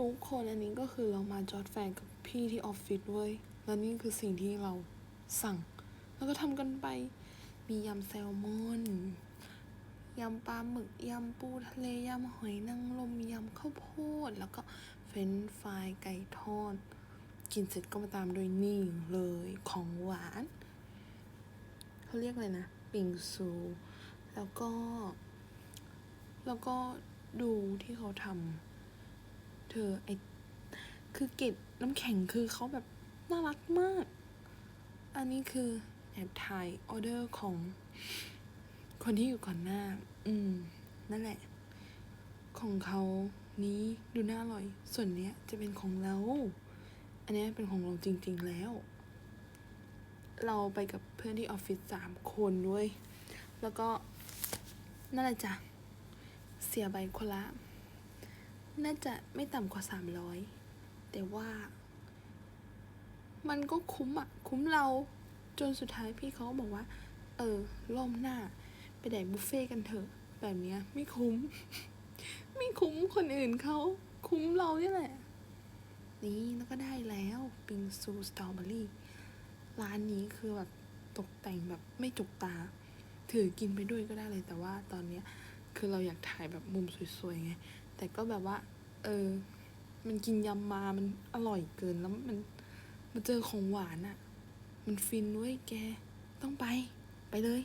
ทุกคนอันนี้ก็คือเรามาจอดแฟนกับพี่ที่ออฟฟิศเว้ย แล้วนี่คือสิ่งที่เราสั่ง แล้วก็ทำกันไป มียำแซลมอน ยำปลาหมึก ยำปูทะเล ยำหอยนางรมยำข้าวโพด แล้วก็เฟรนฟรายไก่ทอด กินเสร็จก็มาตามด้วยนี่เลยของหวาน เขาเรียกอะไรนะ ปิงซู แล้วก็ แล้วก็ดูที่เขาทำ เธอไอคือเกล็ดน้ำแข็งคือเขาแบบน่ารักมาก อันนี้คือแอบถ่ายออเดอร์ของคนที่อยู่ก่อนหน้า อืม นั่นแหละ ของเขานี้ดูน่าอร่อย ส่วนเนี้ยจะเป็นของเรา อันเนี้ยเป็นของเราจริง ๆแล้ว เราไปกับเพื่อนที่ออฟฟิศสามคนด้วย แล้วก็นั่นแหละจ้ะ เสียใบคนละ น่าจะไม่ต่ำกว่าสามร้อยแต่ว่า มันก็คุ้มอะคุ้มเราจนสุดท้ายพี่เขาก็บอกว่า เออรอบหน้า ไปแดกบุฟเฟ่กันเถอะ แบบเนี้ยไม่คุ้ม ไม่คุ้มคนอื่นเขาคุ้มเราเนี่ยแหละ นี่แล้วก็ได้แล้วปิงซูสตรอเบอรี่ร้านนี้คือแบบตกแต่งแบบไม่จุกตา ถือกินไปด้วยก็ได้เลยแต่ว่าตอนเนี้ยคือเราอยากถ่ายแบบมุมสวยๆไง แต่ก็แบบว่า เออ มันกินยำมามันอร่อยเกินแล้วมันมาเจอของหวานอะ่ะ มันฟินเว้ยแก ต้องไป ไปเลย